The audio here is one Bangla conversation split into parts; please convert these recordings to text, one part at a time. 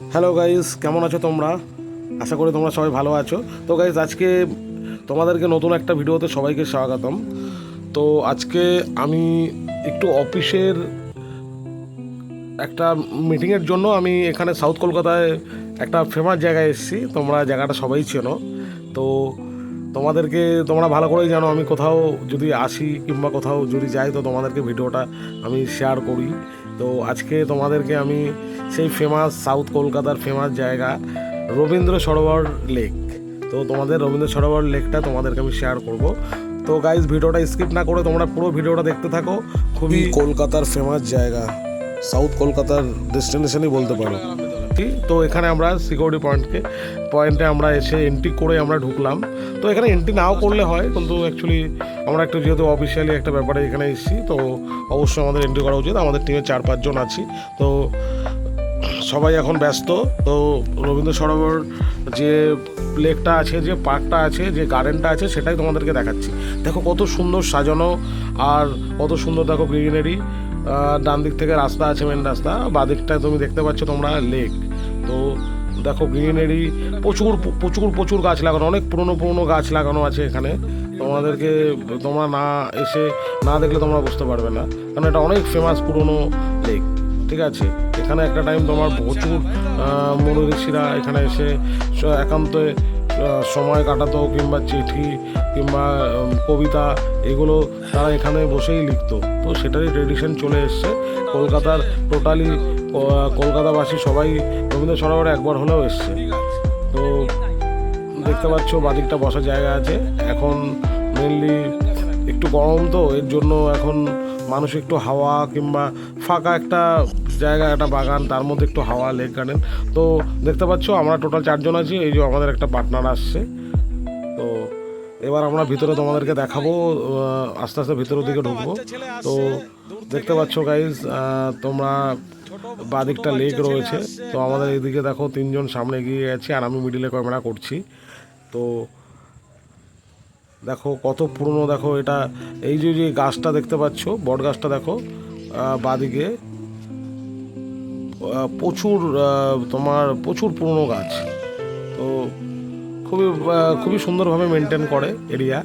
হ্যালো গাইস কেমন আছো তোমরা? আশা করি তোমরা সবাই ভালো আছো। তো গাইস আজকে তোমাদেরকে নতুন একটা ভিডিওতে সবাইকে স্বাগতম। তো, আজকে আমি একটু অফিসের একটা মিটিংয়ের জন্য আমি এখানে সাউথ কলকাতায় একটা ফেমাস জায়গায় এসেছি। তোমরা জায়গাটা সবাই চেনো। তো, তোমাদেরকে তোমরা ভালো করেই জানো, আমি কোথাও যদি আসি কিংবা কোথাও যদি যাই, তো তোমাদেরকে ভিডিওটা আমি শেয়ার করি। তো আজকে তোমাদেরকে আমি সেই ফেমাস সাউথ কলকাতার ফেমাস জায়গা রবীন্দ্র সরোবর লেক তো তোমাদের রবীন্দ্র সরোবর লেকটা তোমাদেরকে আমি শেয়ার করব। তো গাইজ ভিডিওটা স্কিপ না করে তোমরা পুরো ভিডিওটা দেখতে থাকো। খুবই কলকাতার ফেমাস জায়গা। সাউথ কলকাতার ডেস্টিনেশনই বলতে পারো। ঠিক তো এখানে আমরা সিকিউরিটি পয়েন্টকে পয়েন্টে আমরা এসে এন্ট্রি করে আমরা ঢুকলাম। তো এখানে এন্ট্রি নাও করলে হয়, কিন্তু অ্যাকচুয়ালি আমরা একটু যেহেতু অফিসিয়ালি একটা ব্যাপারে এখানে এসেছি, তো অবশ্যই আমাদের এন্ট্রি করা উচিত। আমাদের টিমে চার পাঁচজন আছি, তো সবাই এখন ব্যস্ত। তো রবীন্দ্র সরোবর যে লেকটা আছে, যে পার্কটা আছে, যে গার্ডেনটা আছে, সেটাই তোমাদেরকে দেখাচ্ছি। দেখো কত সুন্দর সাজানো, আর কত সুন্দর দেখো গ্রিনারি ডান দিক থেকে রাস্তা আছে মেন রাস্তা বাঁ দিকটায় তুমি দেখতে পাচ্ছ তোমরা লেক তো দেখো গ্রিনারি প্রচুর প্রচুর প্রচুর গাছ লাগানো, অনেক পুরনো পুরনো গাছ লাগানো আছে এখানে। তোমাদেরকে, তোমরা না এসে না দেখলে তোমরা বুঝতে পারবে না। কারণ এটা অনেক ফেমাস পুরনো লেক ঠিক আছে? এখানে একটা টাইম তোমার প্রচুর মনি ঋষিরা এখানে এসে একান্তে সময় কাটাতো, কিংবা চিঠি, কিংবা কবিতা, এগুলো তারা এখানে বসেই লিখতো। তো সেটারই ট্রেডিশন চলে এসছে। কলকাতার টোটালি কলকাতাবাসী সবাই রবীন্দ্র সরোবরে একবার হলেও এসছে। তো দেখতে পাচ্ছ বাদিকটা বসার জায়গা আছে। এখন মেনলি একটু গরম তো, এর জন্য এখন মানুষ একটু হাওয়া কিংবা ফাঁকা একটা জায়গা, একটা বাগান, তার মধ্যে একটু হাওয়া লেক গার্ডেন তো দেখতে পাচ্ছ আমরা টোটাল চারজন আছি, এই যে আমাদের একটা পার্টনার আসছে। তো এবার আমরা ভিতরে তোমাদেরকে দেখাবো আস্তে আস্তে ভিতরের দিকে ঢুকবো। তো দেখতে পাচ্ছ গাইজ তোমরা বাদিকটা লেক রয়েছে। তো আমাদের এদিকে দেখো তিনজন সামনে এগিয়ে গেছে আর আমি মিডিলে ক্যামেরা করছি। তো দেখো কত পুরনো দেখো এটা। এই যে যে গাছটা দেখতে পাচ্ছ, বট গাছটা দেখো বাদিকে। প্রচুর তোমার প্রচুর পুরনো গাছ। তো খুবই খুবই সুন্দরভাবে মেনটেন করে এরিয়া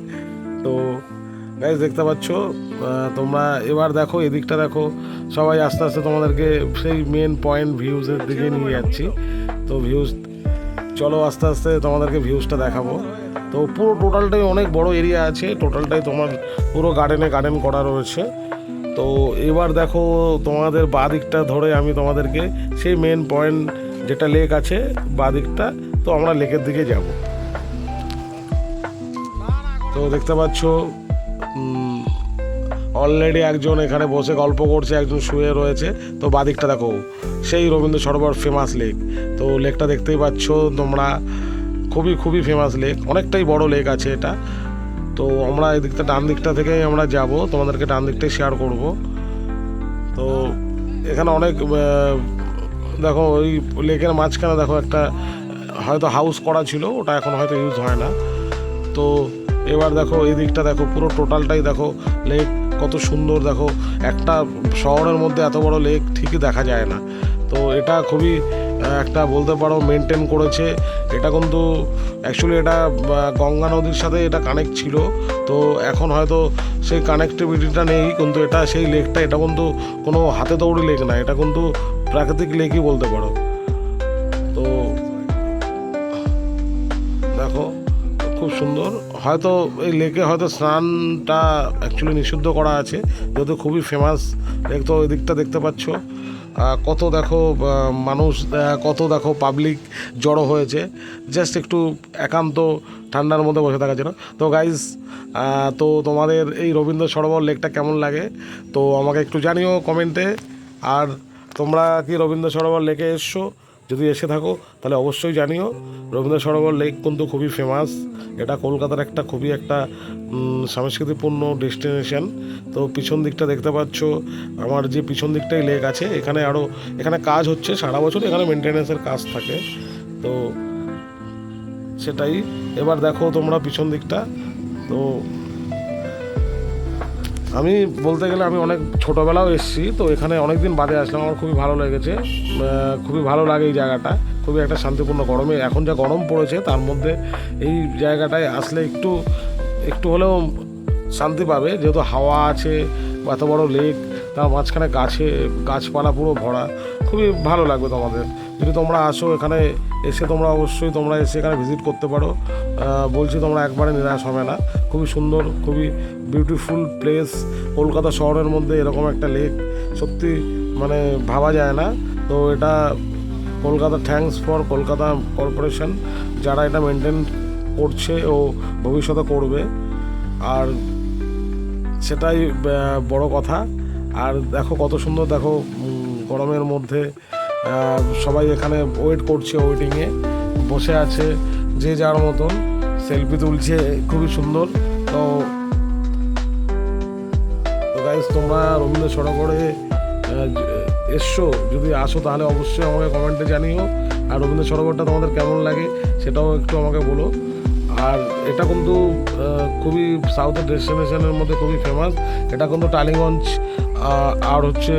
তো গাইজ দেখতে পাচ্ছ তোমরা এবার দেখো, এদিকটা দেখো, সবাই আস্তে আস্তে তোমাদেরকে সেই মেন পয়েন্ট ভিউজের দিকে নিয়ে যাচ্ছি। তো ভিউজ চলো আস্তে আস্তে তোমাদেরকে ভিউজটা দেখাবো। তো পুরো টোটালটাই অনেক বড় এরিয়া আছে টোটালটাই তোমার পুরো গার্ডেনে গার্ডেন করা রয়েছে। তো এবার দেখো, তোমাদের বাঁ দিকটা ধরে আমি তোমাদেরকে সেই মেন পয়েন্ট যেটা লেক আছে বাঁ দিকটা তো আমরা লেকের দিকে যাব। তো দেখতে পাচ্ছ অলরেডি একজন এখানে বসে গল্প করছে, একজন শুয়ে রয়েছে। তো বাদিকটা দেখো, সেই রবীন্দ্র সরোবর ফেমাস লেক তো লেকটা দেখতেই পাচ্ছ, তোমরা খুবই খুবই ফেমাস লেক অনেকটাই বড় লেক আছে এটা। তো আমরা এই দিকটা ডান দিকটা থেকেই আমরা যাব। তোমাদেরকে ডান দিকটাই শেয়ার করব। তো এখানে অনেক দেখো ওই লেকের মাঝখানে দেখো একটা, হয়তো হাউস করা ছিল, ওটা এখন হয়তো ইউজ হয় না। তো এবার দেখো, এই দিকটা দেখো, পুরো টোটালটাই দেখো লেক কত সুন্দর দেখো। একটা শহরের মধ্যে এত বড় লেক ঠিকই দেখা যায় না। তো এটা খুবই একটা বলতে পারো মেনটেন করেছে। এটা কিন্তু অ্যাকচুয়ালি এটা গঙ্গা নদীর সাথে এটা কানেক্ট ছিল। তো এখন হয়তো সেই কানেক্টিভিটিটা নেই, কিন্তু এটা, সেই লেকটা এটা কিন্তু কোনো হাতে দৌড়ি লেক না। এটা কিন্তু প্রাকৃতিক লেকই বলতে পারো। খুব সুন্দর। হয়তো এই লেকে হয়তো স্নানটা অ্যাকচুয়ালি নিষিদ্ধ করা আছে। যেহেতু খুবই ফেমাস লেক তো ওই দিকটা দেখতে পাচ্ছ। কত দেখো মানুষ কত দেখো পাবলিক জড়ো হয়েছে। জাস্ট একটু একান্ত ঠান্ডার মধ্যে বসে থাকার জন্য। তো গাইজ তো তোমাদের এই রবীন্দ্র সরোবর লেকটা কেমন লাগে? তো আমাকে একটু জানিও কমেন্টে আর তোমরা কি রবীন্দ্র সরোবর লেকে এসছো? যদি এসে থাকো, তাহলে অবশ্যই জানিও। রবীন্দ্র সরোবর লেক কিন্তু খুবই ফেমাস এটা কলকাতার একটা খুবই একটা সাংস্কৃতিকপূর্ণ ডেস্টিনেশন তো পিছন দিকটা দেখতে পাচ্ছ, আমার যে পিছন দিকটাই লেক আছে, এখানে আরও এখানে কাজ হচ্ছে সারা বছর, এখানে মেনটেন্যান্সের কাজ থাকে। তো সেটাই। এবার দেখো তোমরা পিছন দিকটা। তো আমি বলতে গেলে আমি অনেক ছোটোবেলাও এসেছি, তো এখানে অনেক দিন বাদে আসলাম, আমার খুবই ভালো লেগেছে খুবই ভালো লাগে এই জায়গাটা, খুবই একটা শান্তিপূর্ণ গরমে, এখন যা গরম পড়েছে তার মধ্যে এই জায়গাটায় আসলে একটু একটু হলেও শান্তি পাবে, যেহেতু হাওয়া আছে এত বড় লেক তার মাঝখানে গাছে, গাছপালা পুরো ভরা, খুবই ভালো লাগবে তোমাদের, যদি তোমরা আসো এখানে, এসে তোমরা অবশ্যই তোমরা এসে এখানে ভিজিট করতে পারো বলছি তোমরা একবারে নিরাশ হবে না। খুবই সুন্দর, খুবই বিউটিফুল প্লেস কলকাতা শহরের মধ্যে এরকম একটা লেক সত্যি মানে ভাবা যায় না। তো এটা Kolkata thanks for Kolkata corporation যারা এটা মেনটেন করছে ও ভবিষ্যতে করবে। আর সেটাই বড় কথা। আর দেখো কত সুন্দর, দেখো গরমের মধ্যে সবাই এখানে ওয়েট করছে ওয়েটিংয়ে বসে আছে যে যার মতন। সেলফি তুলছে খুবই সুন্দর। তো গাইজ তোমরা রবীন্দ্র আহ, এসছো যদি আসো তাহলে অবশ্যই আমাকে কমেন্টে জানিও। আর রবীন্দ্র সরোবরটা তোমাদের কেমন লাগে সেটাও একটু আমাকে বলো। আর এটা কিন্তু খুবই সাউথের ডেস্টিনেশনের মধ্যে খুবই ফেমাস এটা কিন্তু টালিগঞ্জ আর হচ্ছে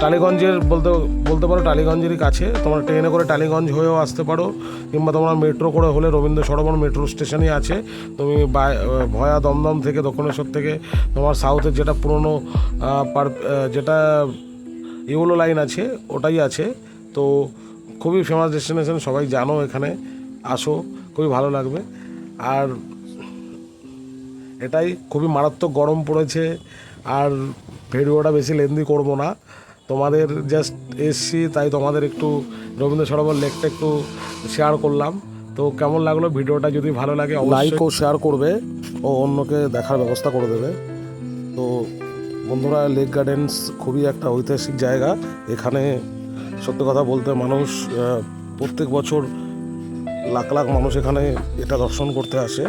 টালিগঞ্জের বলতে বলতে পারো টালিগঞ্জেরই কাছে। তোমরা ট্রেনে করে টালিগঞ্জ হয়েও আসতে পারো, কিংবা তোমরা মেট্রো করে হলে রবীন্দ্র সরোবর মেট্রো স্টেশনই আছে। তুমি ভয়া দমদম থেকে দক্ষিণেশ্বর থেকে তোমার সাউথের যেটা পুরনো পার- যেটা ইউলো লাইন আছে, ওটাই আছে। তো খুবই ফেমাস ডেস্টিনেশন সবাই জানো এখানে। আসো, খুবই ভালো লাগবে। আর এটাই, খুবই মারাত্মক গরম পড়েছে। আর ভিডিওটা বেশি লেন্দি করব না। তোমাদের জাস্ট এসছি, তাই তোমাদের একটু রবীন্দ্র সরোবর লেকটা একটু শেয়ার করলাম। তো কেমন লাগল ভিডিওটা? যদি ভালো লাগে লাইক ও শেয়ার করবে, ও অন্যকে দেখার ব্যবস্থা করে দেবে। তো বন্ধুরা লেক গার্ডেন্স খুবই একটা ঐতিহাসিক জায়গা। এখানে সত্যি কথা বলতে মানুষ প্রত্যেক বছর লাখ লাখ মানুষ এখানে এটা দর্শন করতে আসে।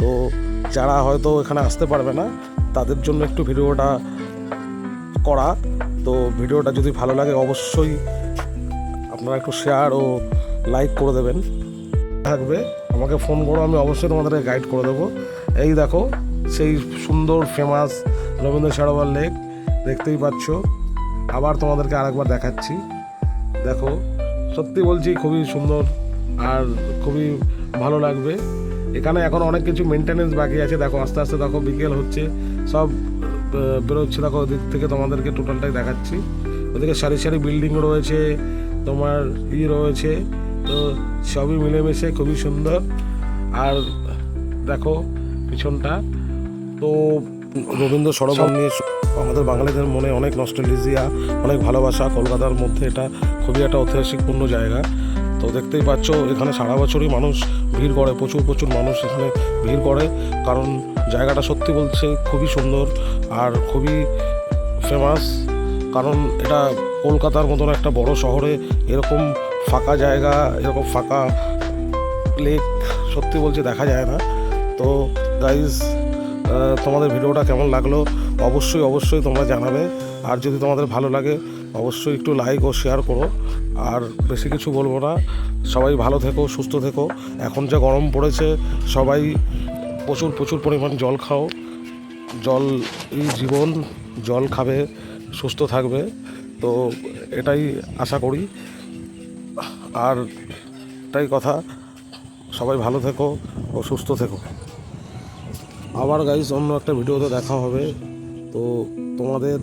তো যারা হয়তো এখানে আসতে পারবে না, তাদের জন্য একটু ভিডিওটা করা। তো ভিডিওটা যদি ভালো লাগে অবশ্যই আপনারা একটু শেয়ার ও লাইক করে দেবেন। থাকবে, আমাকে ফোন করো, আমি অবশ্যই তোমাদেরকে গাইড করে দেবো। এই দেখো, সেই সুন্দর ফেমাস রবীন্দ্র সরোবর লেক দেখতেই পাচ্ছ। আবার তোমাদেরকে আরেকবার দেখাচ্ছি। দেখো, সত্যি বলছি, খুবই সুন্দর আর খুবই ভালো লাগবে। এখানে এখন অনেক কিছু মেনটেনেন্স বাকি আছে। দেখো, আস্তে আস্তে দেখো, বিকেল হচ্ছে, সব বেরোচ্ছে দেখো ওদিক থেকে তোমাদেরকে টোটালটাই দেখাচ্ছি। ওদিকে সারি সারি বিল্ডিং রয়েছে তোমার ই রয়েছে তো সবই মিলেমিশে খুবই সুন্দর। আর দেখো পিছনটা। তো রবীন্দ্র সরোবর নিয়ে আমাদের বাঙালিদের মনে অনেক নস্টালজিয়া অনেক ভালোবাসা কলকাতার মধ্যে এটা খুবই একটা ঐতিহাসিকপূর্ণ জায়গা। তো দেখতেই পাচ্ছ এখানে সারা বছরই মানুষ ভিড় করে প্রচুর প্রচুর মানুষ এখানে ভিড় করে। কারণ জায়গাটা সত্যি বলছে খুবই সুন্দর আর খুবই ফেমাস কারণ এটা কলকাতার মতন একটা বড় শহরে এরকম ফাঁকা জায়গা, এরকম ফাঁকা লেক সত্যি বলছে দেখা যায় না। তো গাইজ তোমাদের ভিডিওটা কেমন লাগল? অবশ্যই অবশ্যই তোমরা জানাবে। আর যদি তোমাদের ভালো লাগে, অবশ্যই একটু লাইক ও শেয়ার করো। আর বেশি কিছু বলব না। সবাই ভালো থেকো, সুস্থ থেকো। এখন যা গরম পড়েছে, সবাই প্রচুর প্রচুর পরিমাণ জল খাও। জল জীবন, জল খাবে, সুস্থ থাকবে। তো এটাই আশা করি। আর এটাই কথা, সবাই ভালো থেকো ও সুস্থ থেকো। আবার গাইজ অন্য একটা ভিডিওতে দেখা হবে। তো তোমাদের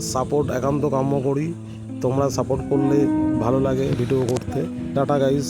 সাপোর্ট একান্ত কাম্য করি। তোমরা সাপোর্ট করলে ভালো লাগে ভিডিও করতে। Tata guys